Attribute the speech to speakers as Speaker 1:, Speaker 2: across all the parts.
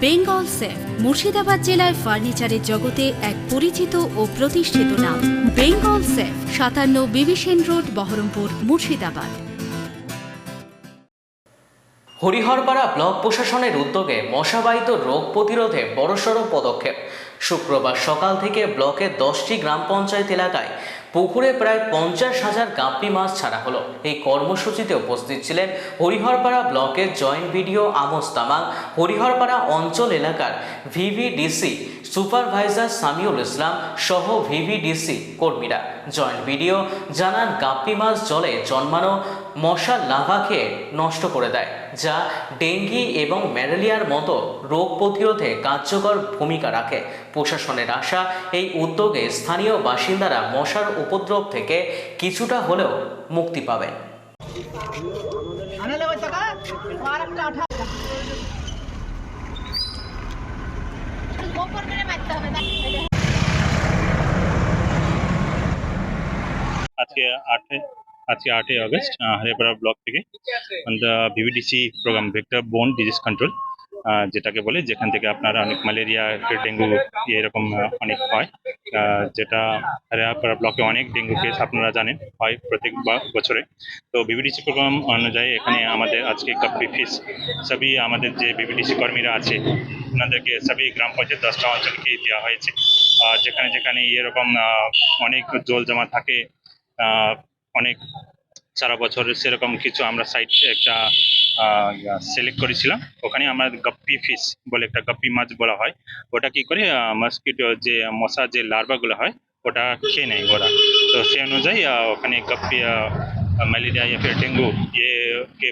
Speaker 1: Bengal safe, Murshidabad জেলায় ফার্নিচারের জগতে এক পরিচিত ও প্রতিষ্ঠিত নাম। বেঙ্গল সেফ, সাতান্ন বিবিসেন রোড, বহরমপুর, মুর্শিদাবাদ।
Speaker 2: হরিহরপাড়া ব্লক প্রশাসনের উদ্যোগে মশাবাহিত রোগ প্রতিরোধে বড়সড় পদক্ষেপ। শুক্রবার সকাল থেকে ব্লকের দশটি গ্রাম পঞ্চায়েত এলাকায় পুকুরে প্রায় পঞ্চাশ হাজার গাপ্পি মাছ ছাড়া হলো। এই কর্মসূচিতে উপস্থিত ছিলেন হরিহরপাড়া ব্লকের joint BDO Amos Tamang Hariharpara অঞ্চল এলাকার ভিভিডিসি সুপারভাইজার সামিউল ইসলাম সহ ভিভিডিসি কর্মীরা। জয়েন্ট ভিডিও, জানান গাপ্পি মাছ জলে জন্মানো মশার লাভা খেয়ে নষ্ট করে দেয় যা ডেঙ্গি এবং ম্যালেরিয়ার মতো রোগ প্রতিরোধে কার্যকর ভূমিকা রাখে। প্রশাসনের আশা এই উদ্যোগে স্থানীয় বাসিন্দারা মশার উপদ্রব থেকে কিছুটা হলেও মুক্তি পাবেন।
Speaker 3: না
Speaker 4: আজকে আটে আজকে আটই আগস্ট হরিপাড়া ব্লক থেকে। VBDC programme vector borne disease control যেটাকে বলে যেখান থেকে আপনার অনেক ম্যালেরিয়া ডেঙ্গু এরকম অনেক হয়। যেটা হরিপাড়া ব্লকে অনেক ডেঙ্গু কেস আপনারা জানেন হয় প্রত্যেক বা- বছরে। তো ভিভিডিসি প্রোগ্রাম অনুযায়ী এখানে আমাদের আজকে কাপ্পি ফিস সবই আমাদের যে ভিভিডিসি কর্মীরা আছে ওনাদেরকে সবই গ্রাম পঞ্চায়েত দশটা অঞ্চলকে দেওয়া হয়েছে। আর যেখানে যেখানে এরকম অনেক জল জমা থাকে অনেক সারা বছরের সেরকম কিছু আমরা সাইট একটা সিলেক্ট করেছিলাম। ওখানে আমার গপ্পি ফিস বলে একটা গপ্পি মাছ বলা হয়। ওটা কি করে মসকিটো যে, মশা যে লার্ভাগুলো হয়, ওটা খেয়ে নেয় ওরা। তো সেই অনুযায়ী ওখানে গপ্পি ম্যালেরিয়া ইয়ে ডেঙ্গু ইয়ে কে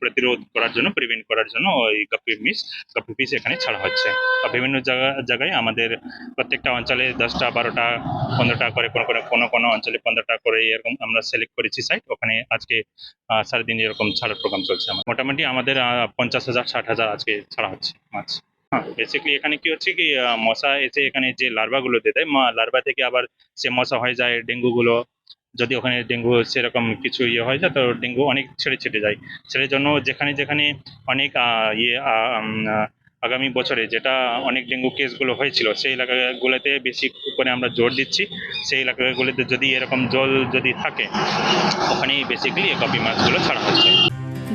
Speaker 4: প্রতিরোধ করার জন্য প্রিভেন্ট করার জন্য ওই কপি মিস কপি পিস এখানে ছাড়া হচ্ছে। বিভিন্ন জায়গা, জায়গায় আমাদের প্রত্যেকটা অঞ্চলে দশটা, বারোটা, পনেরোটা করে কোনো কোনো কোনো কোনো অঞ্চলে পনেরোটা করে এরকম আমরা সিলেক্ট করেছি সাইট ওখানে আজকে সারাদিন এরকম ছাড়ার প্রোগ্রাম চলছে আমার। মোটামুটি আমাদের পঞ্চাশ হাজার, ষাট হাজার আজকে ছাড়া হচ্ছে মাছ। বেসিক্যালি এখানে কি হচ্ছে কি মশা এসে এখানে যে লার্ভাগুলো দিয়ে দেয় লার্ভা থেকে আবার সে মশা হয়ে যায়, ডেঙ্গুগুলো যদি ওখানে ডেঙ্গু সেরকম কিছু ইয়ে হয় যায়, তো ডেঙ্গু অনেক ছেড়ে ছেড়ে যায়। সেটার জন্য যেখানে যেখানে অনেক ইয়ে আগামী বছরে যেটা অনেক ডেঙ্গু কেসগুলো হয়েছিল, সেই এলাকাগুলোতে বেশি করে আমরা জোর দিচ্ছি। সেই এলাকাগুলোতে যদি এরকম জল যদি থাকে, ওখানেই বেসিক্যালি কপি মাছগুলো ছাড়া হচ্ছে।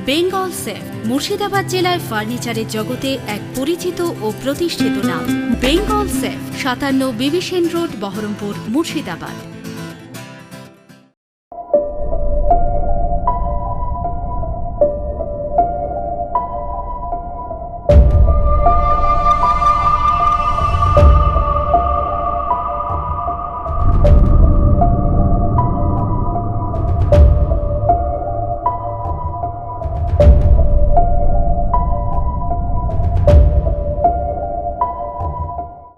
Speaker 1: বেঙ্গল সেফ মুর্শিদাবাদ জেলায় ফার্নিচারের জগতে এক পরিচিত ও প্রতিষ্ঠিত নাম। বেঙ্গল সেফ সাতান্ন বিবিসেন রোড, বহরমপুর, মুর্শিদাবাদ।